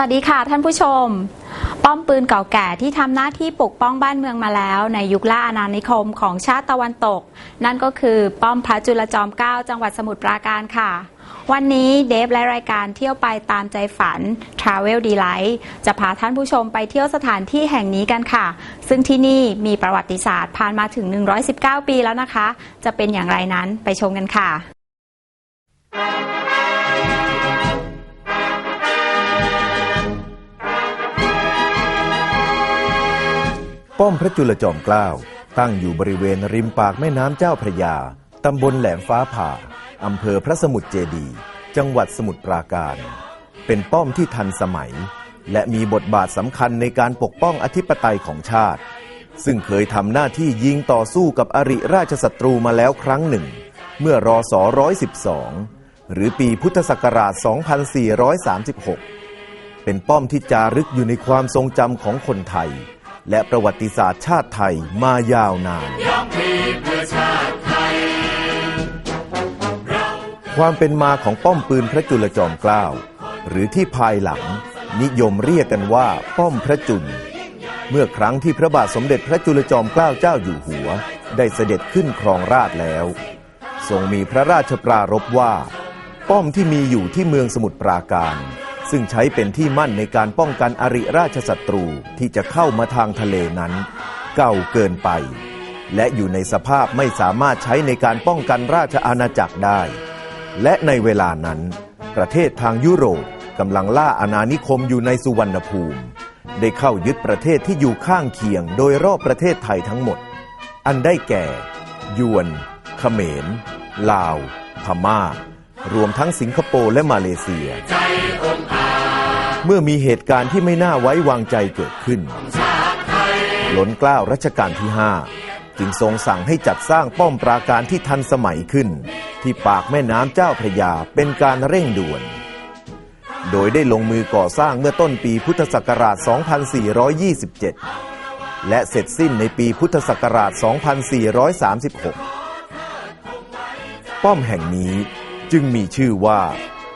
วัสดีค่ะท่านผู้ชม ป้อมปืนเก่าแก่ที่ทำหน้าที่ปกป้องบ้านเมืองมาแล้วในยุคล่าอาณานิคมของชาติตะวันตก นั่นก็คือป้อมพระจุลจอมเกล้าจังหวัดสมุทรปราการค่ะ วันนี้เดฟและรายการเที่ยวไปตามใจฝัน Travel Delight จะพาท่านผู้ชมไปเที่ยวสถานที่แห่งนี้กันค่ะ ซึ่งที่นี่มีประวัติศาสตร์ผ่านมาถึง 119 ปีแล้วนะคะ จะเป็นอย่างไรนั้นไปชมกันค่ะ ป้อมพระจุลจอมเกล้าตั้งอยู่บริเวณริมปากแม่น้ำเจ้าพระยา ตำบลแหลมฟ้าผ่า อำเภอพระสมุทรเจดี จังหวัดสมุทรปราการ เป็นป้อมที่ทันสมัย และมีบทบาทสำคัญในการปกป้องอธิปไตยของชาติ ซึ่งเคยทำหน้าที่ยิงต่อสู้กับอริราชศัตรูมาแล้วครั้งหนึ่ง เมื่อรอศ112 หรือปีพุทธศักราช 2436 เป็นป้อมที่จารึกอยู่ในความทรงจำของคนไทย และประวัติศาสตร์ชาติไทยมายาวนาน ความเป็นมาของป้อมปืนพระจุลจอมเกล้าหรือที่ภายหลัง นิยมเรียกกันว่าป้อมพระจุลเมื่อครั้งที่พระบาทสมเด็จพระจุลจอมเกล้าเจ้าอยู่หัว ได้เสด็จขึ้นครองราชแล้ว ทรงมีพระราชปรารภว่า ป้อมที่มีอยู่ที่เมืองสมุทรปราการ ซึ่งใช้เป็นที่มั่นในการป้องกันอริราชศัตรูที่จะเข้ามาทางทะเลนั้น เก่าเกินไป และอยู่ในสภาพไม่สามารถใช้ในการป้องกันราชอาณาจักรได้ และในเวลานั้น ประเทศทางยุโรปกำลังล่าอาณานิคมอยู่ในสุวรรณภูมิ ได้เข้ายึดประเทศที่อยู่ข้างเคียง โดยรอบประเทศไทยทั้งหมด อันได้แก่ ยวน เขมร ลาว พม่า รวมทั้งสิงคโปร์และมาเลเซีย เมื่อมีเหตุการณ์ที่ไม่น่าไว้วางใจเกิดขึ้น ล้นกล้าวรัชกาลที่ 5 จึงทรงสั่งให้จัดสร้างป้อมปราการที่ทันสมัยขึ้น ที่ปากแม่น้ำเจ้าพระยาเป็นการเร่งด่วน โดยได้ลงมือก่อสร้างเมื่อต้นปีพุทธศักราช 2427 และเสร็จสิ้นในปีพุทธศักราช 2436 ป้อมแห่งนี้ จึงมีชื่อว่า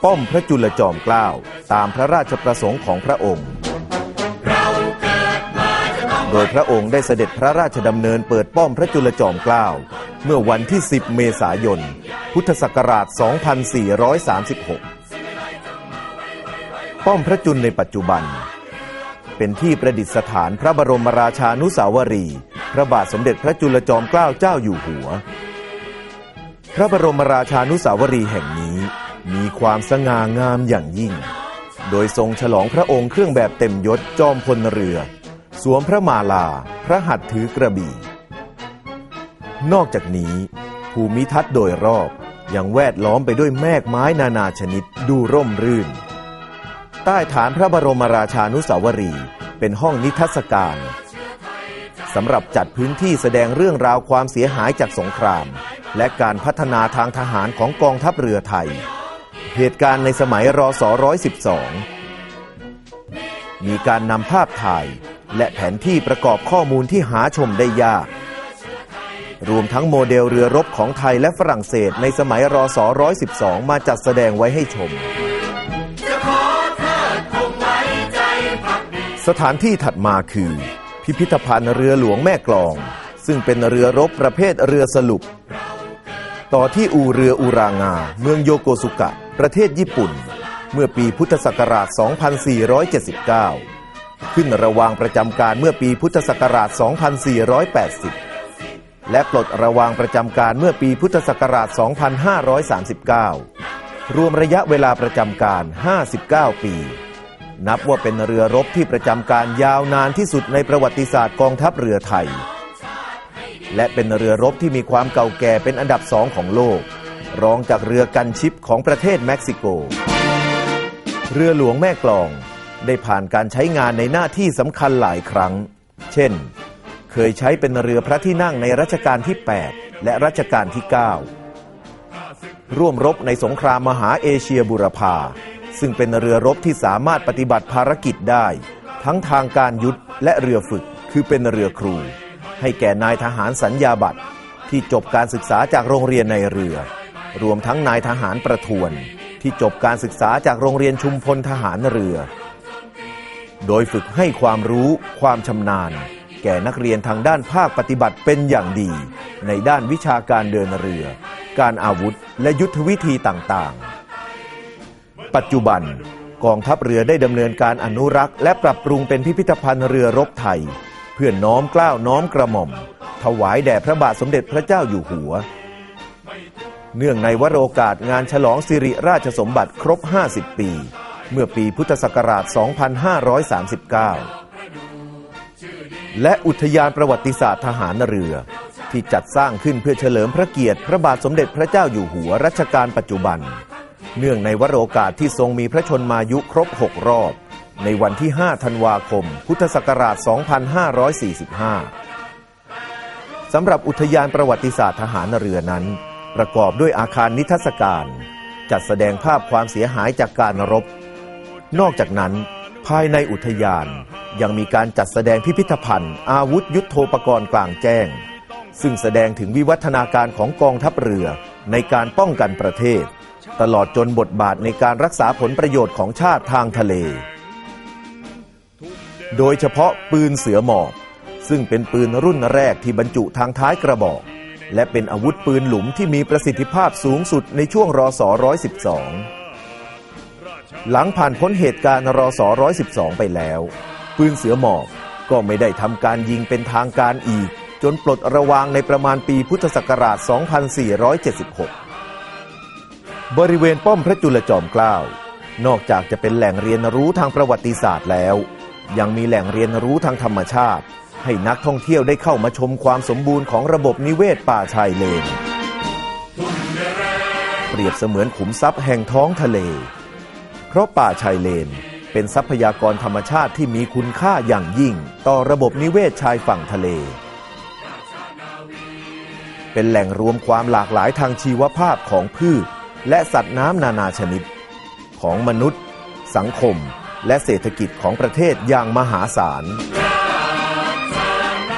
ป้อมพระจุลจอมเกล้าตามพระราชประสงค์ของพระองค์ โดยพระองค์ได้เสด็จพระราชดำเนินเปิดป้อมพระจุลจอมเกล้าเมื่อวันที่ 10 เมษายน พุทธศักราช 2436 ป้อมพระจุลในปัจจุบัน เป็นที่ประดิษฐานพระบรมราชานุสาวรี พระบาทสมเด็จพระจุลจอมเกล้าเจ้าอยู่หัว พระบรมราชานุสาวรีย์แห่งนี้มีความสง่างามอย่างยิ่ง โดยทรงฉลองพระองค์เครื่องแบบเต็มยศจอมพลเรือ สวมพระมาลา พระหัตถ์ถือกระบี่ นอกจากนี้ ภูมิทัศน์โดยรอบยังแวดล้อมไปด้วยแมกไม้นานาชนิดดูร่มรื่น ใต้ฐานพระบรมราชานุสาวรีย์เป็นห้องนิทรรศการ สำหรับจัดพื้นที่แสดงเรื่องราวความเสียหายจากสงคราม และการพัฒนาทางทหารของกองทัพเรือไทย เหตุการณ์ในสมัยรศ112 มีการนำภาพถ่าย และแผนที่ประกอบข้อมูลที่หาชมได้ยาก รวมทั้งโมเดลเรือรบของไทยและฝรั่งเศสในสมัยรศ112 มาจัดแสดงไว้ให้ชมสถานที่ถัดมาคือ พิพิธภัณฑ์เรือหลวงแม่กลอง ซึ่งเป็นเรือรบประเภทเรือสลุป ต่อที่อู่เรืออุรางา เมืองโยโกสุกะ ประเทศญี่ปุ่น เมื่อปีพุทธศักราช 2479 ขึ้นระวางประจำการเมื่อปีพุทธศักราช 2480 และปลดระวางประจำการเมื่อปีพุทธศักราช 2539 รวมระยะเวลาประจำการ 59 ปี นับว่าเป็นเรือรบที่ประจำการยาวนานที่สุดในประวัติศาสตร์กองทัพเรือไทย และเป็นเรือรบที่มีความเก่าแก่เป็นอันดับสองของโลก รองจากเรือกันชิปของประเทศเม็กซิโก เรือหลวงแม่กลองได้ผ่านการใช้งานในหน้าที่สำคัญหลายครั้ง เช่น เคยใช้เป็นเรือพระที่นั่งในรัชกาลที่ 8 และรัชกาลที่ 9 ร่วมรบในสงครามมหาเอเชียบุรพา ซึ่งเป็นเรือรบที่สามารถปฏิบัติภารกิจได้ ทั้งทางการยุทธและเรือฝึกคือเป็นเรือครู ให้แก่นายทหารสัญญาบัตรที่จบการศึกษาจากโรงเรียนในเรือ รวมทั้งนายทหารประทวน ที่จบการศึกษาจากโรงเรียนชุมพลทหารเรือ โดยฝึกให้ความรู้ความชำนาญ แก่นักเรียนทางด้านภาคปฏิบัติเป็นอย่างดี ในด้านวิชาการเดินเรือ การอาวุธและยุทธวิธีต่างๆ ปัจจุบัน กองทัพเรือได้ดำเนินการอนุรักษ์ และปรับปรุงเป็นพิพิธภัณฑ์เรือรบไทย เพื่อน้อมเกล้าวน้อมกระหม่อม ถวายแด่พระบาทสมเด็จพระเจ้าอยู่หัว เนื่องในวโรกาสงานฉลองสิริราชสมบัติครบ 50 ปี เมื่อปีพุทธศักราช 2539 และอุทยานประวัติศาสตร์ทหารเรือที่จัดสร้างขึ้นเพื่อเฉลิมพระเกียรติ พระบาทสมเด็จพระเจ้าอยู่หัวรัชกาลปัจจุบัน เนื่องในวโรกาสที่ทรงมีพระชนมายุครบ 6 รอบ ในวันที่ 5 ธันวาคม พุทธศักราช 2545 สำหรับอุทยานประวัติศาสตร์ทหารเรือนั้น ประกอบด้วยอาคารนิทรรศการ จัดแสดงภาพความเสียหายจากการรบ นอกจากนั้น ภายในอุทยานยังมีการจัดแสดงพิพิธภัณฑ์ อาวุธยุทโธปกรณ์กลางแจ้ง ซึ่งแสดงถึงวิวัฒนาการของกองทัพเรือในการป้องกันประเทศ ตลอดจนบทบาทในการรักษาผลประโยชน์ของชาติทางทะเล โดยเฉพาะปืนเสือหมอบซึ่งเป็นปืนรุ่นแรกที่บรรจุทางท้ายกระบอก และเป็นอาวุธปืนหลุมที่มีประสิทธิภาพสูงสุดในช่วงรศ112 หลังผ่านพ้นเหตุการณ์รศ112 ไปแล้ว ปืนเสือหมอบก็ไม่ได้ทำการยิงเป็นทางการอีก จนปลดระวางในประมาณปีพุทธศักราช 2476 บริเวณป้อมพระจุลจอมเกล้า นอกจากจะเป็นแหล่งเรียนรู้ทางประวัติศาสตร์แล้ว ยังมีแหล่งเรียนรู้ทางธรรมชาติ ให้นักท่องเที่ยวได้เข้ามาชมความสมบูรณ์ของระบบนิเวศป่าชายเลน เปรียบเสมือนขุมทรัพย์แห่งท้องทะเล เพราะป่าชายเลนเป็นทรัพยากรธรรมชาติที่มีคุณค่าอย่างยิ่ง ต่อระบบนิเวศชายฝั่งทะเล เป็นแหล่งรวมความหลากหลายทางชีวภาพของพืช และสัตว์น้ำนานาชนิด ของมนุษย์ สังคม และเศรษฐกิจของประเทศอย่างมหาศาล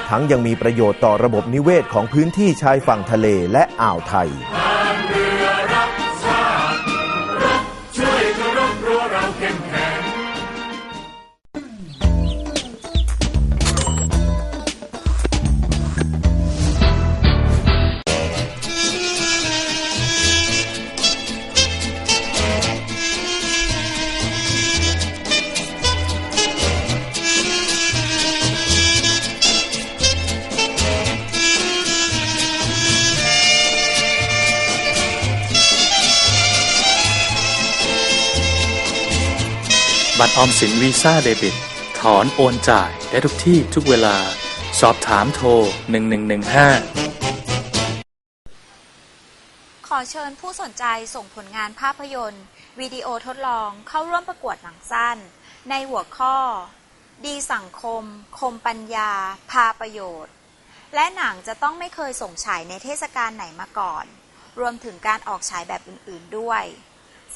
ทั้งยังมีประโยชน์ต่อระบบนิเวศของพื้นที่ชายฝั่งทะเลและอ่าวไทย บัตรออมสินวีซ่าเดบิต ถอนโอนจ่ายได้ทุกที่ทุกเวลา สอบถามโทร 1115 ขอเชิญผู้สนใจส่งผลงานภาพยนตร์ วิดีโอทดลองเข้าร่วมประกวดหนังสั้น ในหัวข้อ ดีสังคม คมปัญญา พาประโยชน์ และหนังจะต้องไม่เคยส่งฉายในเทศกาลไหนมาก่อน รวมถึงการออกฉายแบบอื่น ๆด้วย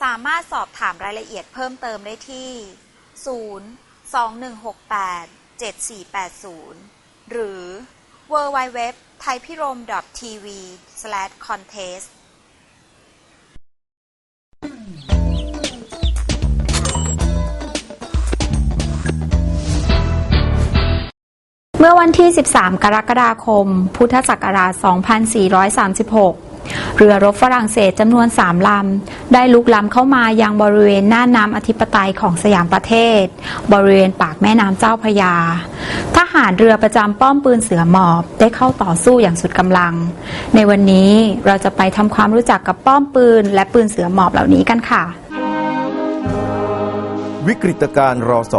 สามารถสอบถามรายละเอียดเพิ่มเติมได้ที่ 0 2168 7480 หรือ www thaipirom tv contest เมื่อวันที่ 13 กรกฎาคม พุทธศักราช 2436 เรือรบฝรั่งเศสจำนวน3ลำ ได้ลุกล้ำเข้ามายังบริเวณหน้าน้ำอธิปไตยของสยามประเทศ บริเวณปากแม่น้ำเจ้าพระยา ทหารเรือประจำป้อมปืนเสือหมอบ ได้เข้าต่อสู้อย่างสุดกำลัง ในวันนี้เราจะไปทำความรู้จักกับป้อมปืน และปืนเสือหมอบเหล่านี้กันค่ะ วิกฤตการณ์รศ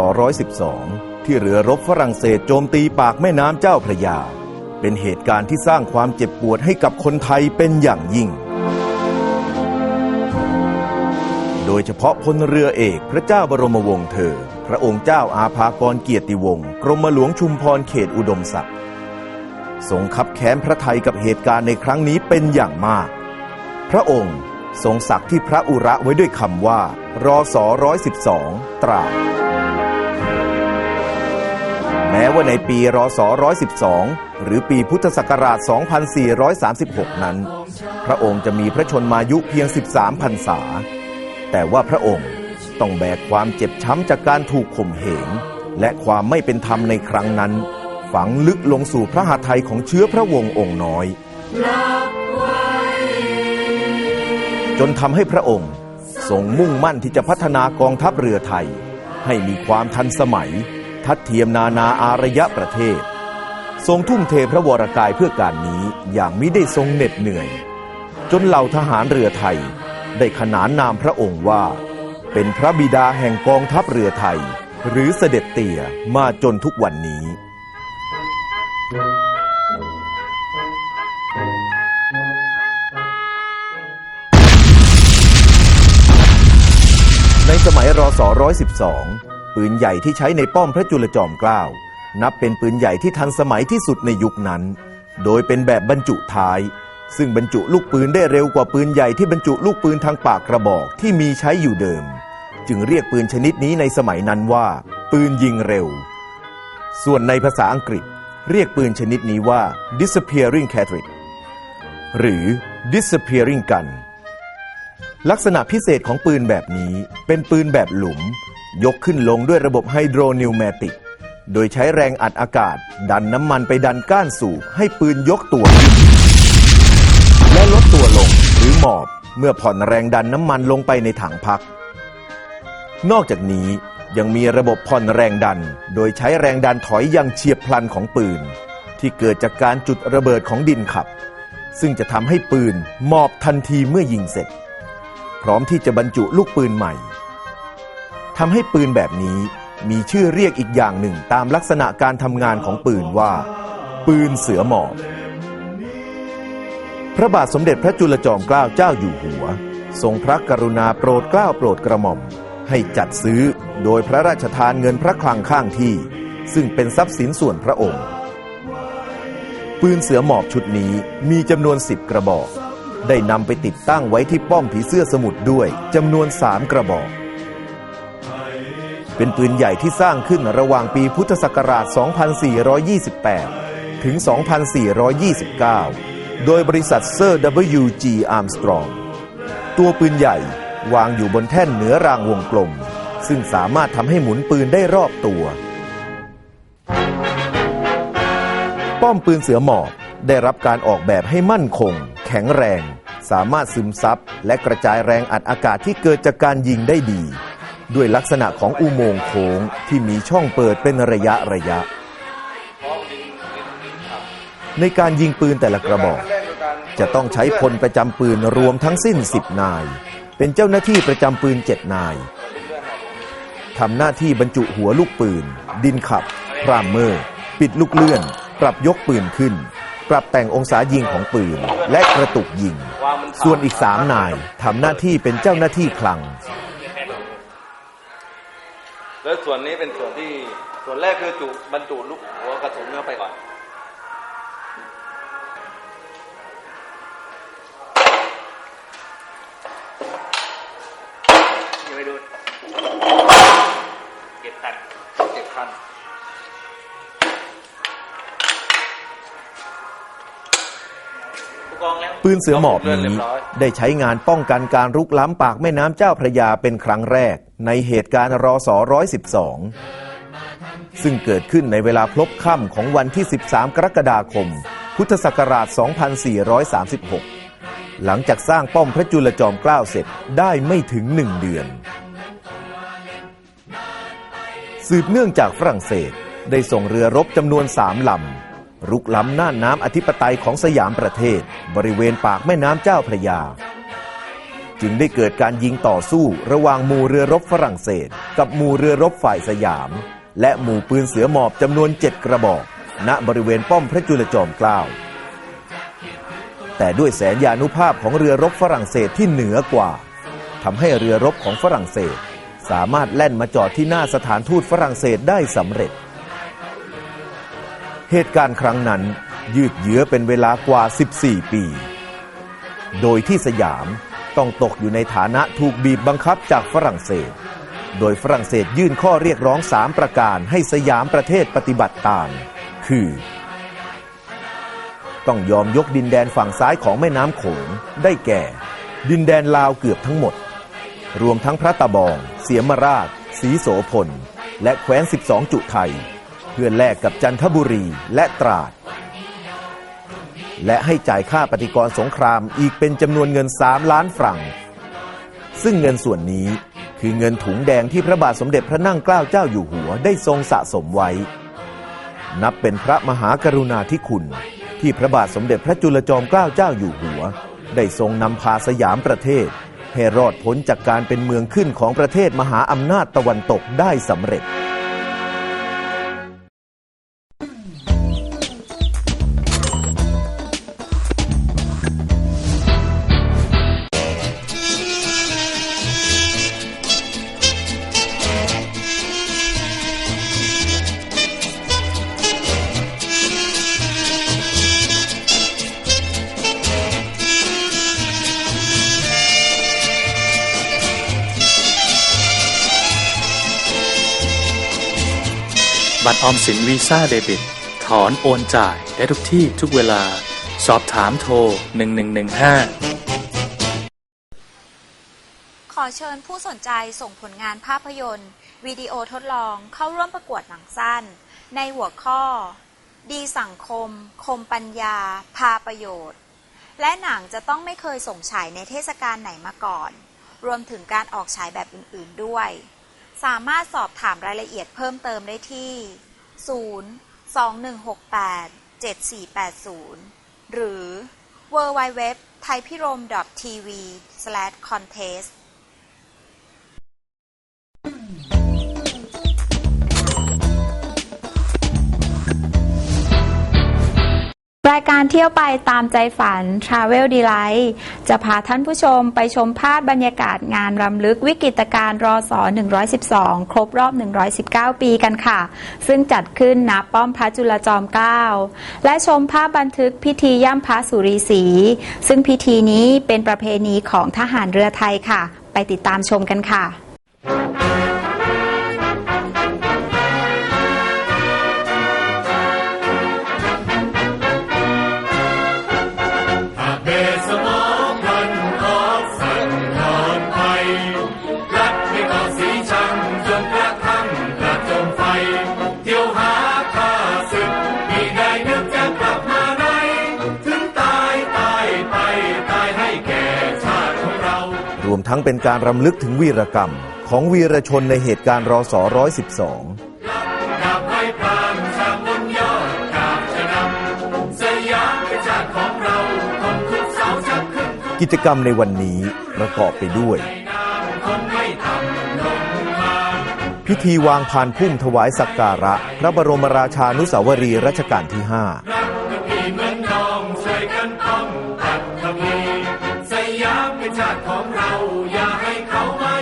112 ที่เรือรบฝรั่งเศสโจมตีปากแม่น้ำเจ้าพระยา เป็นเหตุการณ์ที่สร้างความเจ็บปวดให้กับคนไทยเป็นอย่างยิ่ง โดยเฉพาะพลเรือเอกพระเจ้าบรมวงศ์เธอ พระองค์เจ้าอาภากรเกียรติวงศ์กรมหลวงชุมพรเขตอุดมศักดิ์ทรงคับแค้นพระไทยกับเหตุการณ์ในครั้งนี้เป็นอย่างมาก พระองค์ทรงสักที่พระอุระไว้ด้วยคำว่า รอสอ112ตรา แม้ว่าในปีรศ112 หรือปีพุทธศักราช 2436 นั้น พระองค์จะมีพระชนมายุเพียง 13พรรษา แต่ว่าพระองค์ต้องแบกความเจ็บช้ำจากการถูกข่มเหง และความไม่เป็นธรรมในครั้งนั้น ฝังลึกลงสู่พระหัตถ์ไทยของเชื้อพระวงศ์องค์น้อย จนทำให้พระองค์ทรงมุ่งมั่นที่จะพัฒนากองทัพเรือไทย ให้มีความทันสมัย ทัดเทียมนานาอารยะประเทศ ทรงทุ่มเทพระวรกายเพื่อการนี้อย่างมิได้ทรงเหน็ดเหนื่อย จนเหล่าทหารเรือไทยได้ขนานนามพระองค์ว่า เป็นพระบิดาแห่งกองทัพเรือไทย หรือเสด็จเตี่ยมาจนทุกวันนี้ ในสมัยรศ112 ปืนใหญ่ที่ใช้ในป้อมพระจุลจอมเกล้านับเป็นปืนใหญ่ที่ทันสมัยที่สุดในยุคนั้น โดยเป็นแบบบรรจุท้าย ซึ่งบรรจุลูกปืนได้เร็วกว่าปืนใหญ่ที่บรรจุลูกปืนทางปากกระบอกที่มีใช้อยู่เดิม จึงเรียกปืนชนิดนี้ในสมัยนั้นว่า ปืนยิงเร็ว ส่วนในภาษาอังกฤษ เรียกปืนชนิดนี้ว่า disappearing cartridge หรือ disappearing gun ลักษณะพิเศษของปืนแบบนี้เป็นปืนแบบหลุม ยกขึ้นลงด้วยระบบไฮโดรนิวแมติก โดยใช้แรงอัดอากาศ ดันน้ำมันไปดันก้านสูบให้ปืนยกตัว และลดตัวลงหรือหมอบเมื่อผ่อนแรงดันน้ำมันลงไปในถังพัก นอกจากนี้ยังมีระบบผ่อนแรงดัน โดยใช้แรงดันถอยอย่างเฉียบพลันของปืน ที่เกิดจากการจุดระเบิดของดินขับ ซึ่งจะทำให้ปืนหมอบทันทีเมื่อยิงเสร็จ พร้อมที่จะบรรจุลูกปืนใหม่ ทำให้ปืนแบบนี้มีชื่อเรียกอีกอย่างหนึ่งตามลักษณะการทำงานของปืนว่า ปืนเสือหมอบ พระบาทสมเด็จพระจุลจอมเกล้าเจ้าอยู่หัว ทรงพระกรุณาโปรดเกล้าโปรดกระหม่อม ให้จัดซื้อโดยพระราชทานเงินพระคลังข้างที่ ซึ่งเป็นทรัพย์สินส่วนพระองค์ ปืนเสือหมอบชุดนี้มีจำนวนสิบกระบอก ได้นำไปติดตั้งไว้ที่ป้อมผีเสื้อสมุทรด้วยจำนวนสามกระบอก เป็นปืนใหญ่ที่สร้างขึ้นระหว่างปีพุทธศักราช 2428 ถึง 2429 โดยบริษัทเซอร์ WG Armstrong ตัวปืนใหญ่วางอยู่บนแท่นเหนือรางวงกลม ซึ่งสามารถทำให้หมุนปืนได้รอบตัว ป้อมปืนเสือหมอบได้รับการออกแบบให้มั่นคง แข็งแรง สามารถซึมซับและกระจายแรงอัดอากาศที่เกิดจากการยิงได้ดี ด้วยลักษณะของอุโมงค์โค้งที่มีช่องเปิดเป็นระยะระยะ ในการยิงปืนแต่ละกระบอก จะต้องใช้พลประจำปืนรวมทั้งสิ้น 10 นาย เป็นเจ้าหน้าที่ประจำปืน 7 นายทำหน้าที่บรรจุหัวลูกปืน ดินขับ พรามเมอร์ ปิดลูกเลื่อน ปรับยกปืนขึ้น ปรับแต่งองศายิงของปืน และกระตุกยิง ส่วนอีก3นายทำหน้าที่เป็นเจ้าหน้าที่คลัง แล้วส่วนนี้เป็นส่วนที่ส่วนแรกคือจุบรรจุลูกหัวกระสุนเข้าไปก่อนยังไม่ดูเก็บคันเก็บคัน ปืนเสือหมอบนี้ได้ใช้งานป้องกันการรุกล้ำปากแม่น้ำเจ้าพระยาเป็นครั้งแรก ในเหตุการณ์รอส112 ซึ่งเกิดขึ้นในเวลาพลบค่ำของวันที่ 13 กรกฎาคม พุทธศักราช 2436 หลังจากสร้างป้อมพระจุลจอมเกล้าเสร็จได้ไม่ถึงหนึ่งเดือน สืบเนื่องจากฝรั่งเศสได้ส่งเรือรบจำนวนสามลำ รุกล้ำน่านน้ำอธิปไตยของสยามประเทศ บริเวณปากแม่น้ำเจ้าพระยา จึงได้เกิดการยิงต่อสู้ระหว่างหมู่เรือรบฝรั่งเศส กับหมู่เรือรบฝ่ายสยาม และหมู่ปืนเสือหมอบจำนวนเจ็ดกระบอก ณบริเวณป้อมพระจุลจอมเกล้าแต่ด้วยแสนยานุภาพของเรือรบฝรั่งเศสที่เหนือกว่าทำให้เรือรบของฝรั่งเศส สามารถแล่นมาจอดที่หน้าสถานทูตฝรั่งเศสได้สำเร็จ เหตุการณ์ครั้งนั้นยืดเยื้อเป็นเวลากว่า 14 ปี โดยที่สยามต้องตกอยู่ในฐานะถูกบีบบังคับจากฝรั่งเศส โดยฝรั่งเศสยื่นข้อเรียกร้อง3ประการให้สยามประเทศปฏิบัติตาม คือ ต้องยอมยกดินแดนฝั่งซ้ายของแม่น้ำโขงได้แก่ ดินแดนลาวเกือบทั้งหมด รวมทั้งพระตะบอง เสียมราช สีโสพล และแคว้น 12 จุไทย เพื่อแลกกับจันทบุรีและตราด และให้จ่ายค่าปฏิกรสงครามอีกเป็นจำนวนเงิน 3 ล้านฝรั่ง ซึ่งเงินส่วนนี้คือเงินถุงแดงที่พระบาทสมเด็จพระนั่งเกล้าเจ้าอยู่หัวได้ทรงสะสมไว้ นับเป็นพระมหากรุณาธิคุณ ที่พระบาทสมเด็จพระจุลจอมเกล้าเจ้าอยู่หัว ได้ทรงนำพาสยามประเทศ ให้รอดพ้นจากการเป็นเมืองขึ้นของประเทศมหาอำนาจตะวันตกได้สำเร็จ บัตรออมสินวีซ่าเดบิต ถอนโอนจ่ายได้ทุกที่ทุกเวลา สอบถามโทร 1115 ขอเชิญผู้สนใจส่งผลงานภาพยนตร์ วิดีโอทดลองเข้าร่วมประกวดหนังสั้น ในหัวข้อ ดีสังคม คมปัญญา พาประโยชน์ และหนังจะต้องไม่เคยส่งฉายในเทศกาลไหนมาก่อน รวมถึงการออกฉายแบบอื่น ๆด้วย สามารถสอบถามรายละเอียดเพิ่มเติมได้ที่ 0 2168 7480 หรือ www รายการเที่ยวไปตามใจฝัน Travel Delight จะพาท่านผู้ชมไปชมภาพบรรยากาศงานรำลึกวิกฤตการณ์รอสอ112 ครบรอบ 119 ปีกันค่ะ ซึ่งจัดขึ้นณป้อมพระจุลจอมเกล้าและชมภาพบันทึกพิธีย่ำพระสุรีศรีซึ่งพิธีนี้เป็นประเพณีของทหารเรือไทยค่ะ ไปติดตามชมกันค่ะ ทั้งเป็นการรำลึกถึงวีรกรรม ของวีรชนในเหตุการณ์รอสอ112กราบไหว้พรามชามบนยอดกราบสองกิจกรรมในวันนี้ประกอบไปด้วย พิธีวางพานพุ่มถวายสักการะ พระบรมราชานุสาวรีรัชกาลที่5รักกะพีเหมือนน้องช่ว ยกันป้องปัดกะพีสยามเป็นชาติของเรา อย่าให้เขามา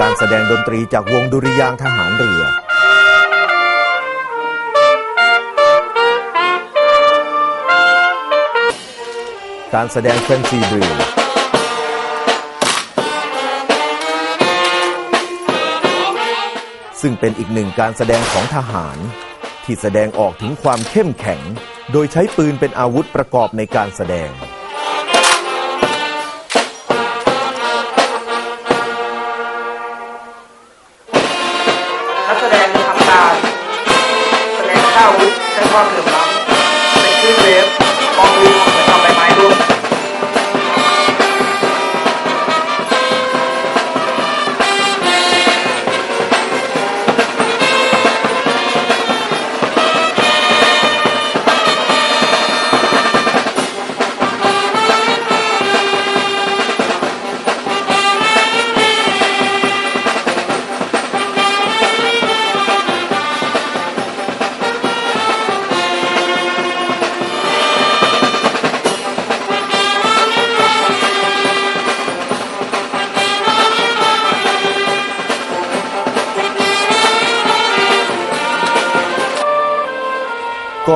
การแสดงดนตรีจากวงดุริยางทหารเรือการแสดงแฟนซีดริลซึ่งเป็นอีกหนึ่งการแสดงของทหาร ที่แสดงออกถึงความเข้มแข็ง โดยใช้ปืนเป็นอาวุธประกอบในการแสดง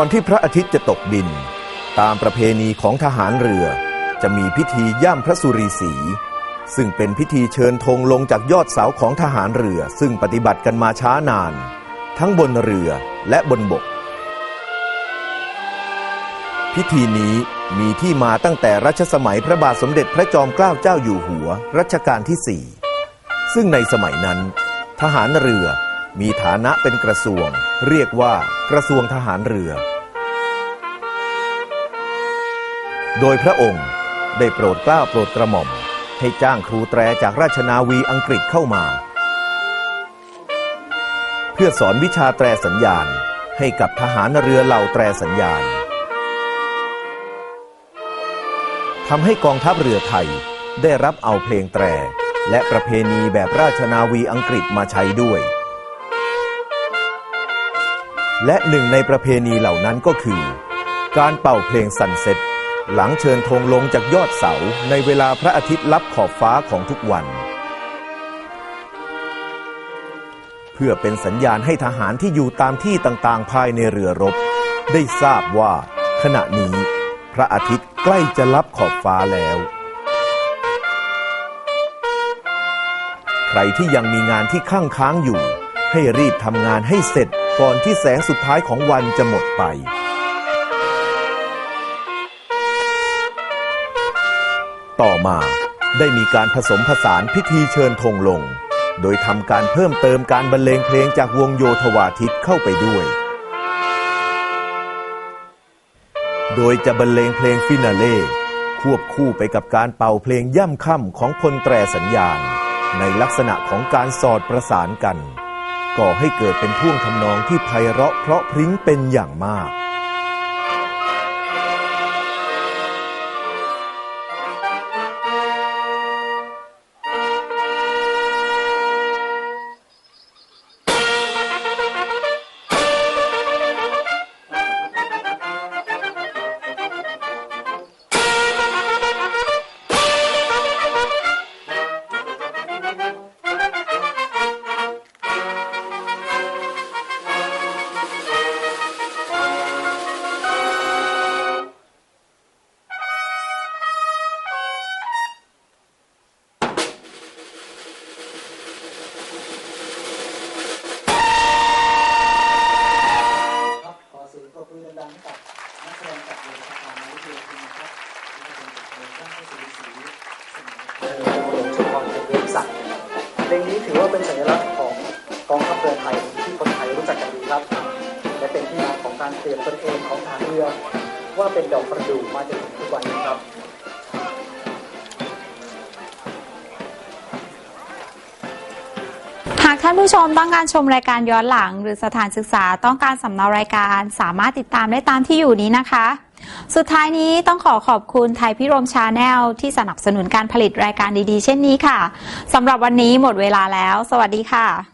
อนที่พระอาทิตย์จะตกดิน ตามประเพณีของทหารเรือ จะมีพิธีย่ำพระสุรีสี ซึ่งเป็นพิธีเชิญธงลงจากยอดเสาของทหารเรือ ซึ่งปฏิบัติกันมาช้านาน ทั้งบนเรือและบนบก พิธีนี้มีที่มาตั้งแต่รัชสมัยพระบาทสมเด็จพระจอมเกล้าเจ้าอยู่หัวรัชกาลที่สี่ซึ่งในสมัยนั้น ทหารเรือมีฐานะเป็นกระทรวง เรียกว่ากระทรวงทหารเรือ โดยพระองค์ได้โปรดกล้าโปรดกระหม่อม ให้จ้างครูแตรจากราชนาวีอังกฤษเข้ามา เพื่อสอนวิชาแตรสัญญาณให้กับทหารเรือเหล่าแตรสัญญาณทำให้กองทัพเรือไทยได้รับเอาเพลงแตร และประเพณีแบบราชนาวีอังกฤษมาใช้ด้วย และหนึ่งในประเพณีเหล่านั้นก็คือ การเป่าเพลงสันเซ็ต หลังเชิญธงลงจากยอดเสาในเวลาพระอาทิตย์ลับขอบฟ้าของทุกวัน เพื่อเป็นสัญญาณให้ทหารที่อยู่ตามที่ต่างๆ ภายในเรือรบ ได้ทราบว่า ขณะนี้ พระอาทิตย์ใกล้จะลับขอบฟ้าแล้ว ใครที่ยังมีงานที่ข้างค้างอยู่ ให้รีบทำงานให้เสร็จก่อนที่แสงสุดท้ายของวันจะหมดไป ต่อมา ได้มีการผสมผสานพิธีเชิญธงลง โดยทำการเพิ่มเติมการบรรเลงเพลงจากวงโยธวาทิตเข้าไปด้วย โดยจะบรรเลงเพลงฟินาเล่ควบคู่ไปกับการเป่าเพลงย่ำค่ำของพลแตรสัญญาณ ในลักษณะของการสอดประสานกัน ก่อให้เกิดเป็นท่วงทำนองที่ไพเราะเพราะพริ้งเป็นอย่างมาก กับนักแสดงจากเรงละครในวิทยาลัยนะครับที่เป็นบทเพลงด้านพระสุริศรีเออหลวงชุมพรเป็นเวรศักดิ์เพลงนี้ถือว่าเป็นสัญลักษณ์ของกองทัพเรือไทยที่คนไทยรู้จักกันดีครับและเป็นที่มาของการเปลี่ยนตนเองของทหารเรือ ว่าเป็นดอกประดู่มาจนถึงทุกวันนี้ครับากท่านผู้ชมต้องการชมรายการย้อนหลัง หรือสถานศึกษาต้องการสำเนารายการ สามารถติดตามได้ตามที่อยู่นี้นะคะ สุดท้ายนี้ต้องขอขอบคุณไทยพิรมชาแนลที่สนับสนุนการผลิตรายการดีๆ เช่นนี้ค่ะสำหรับวันนี้หมดเวลาแล้ว สวัสดีค่ะ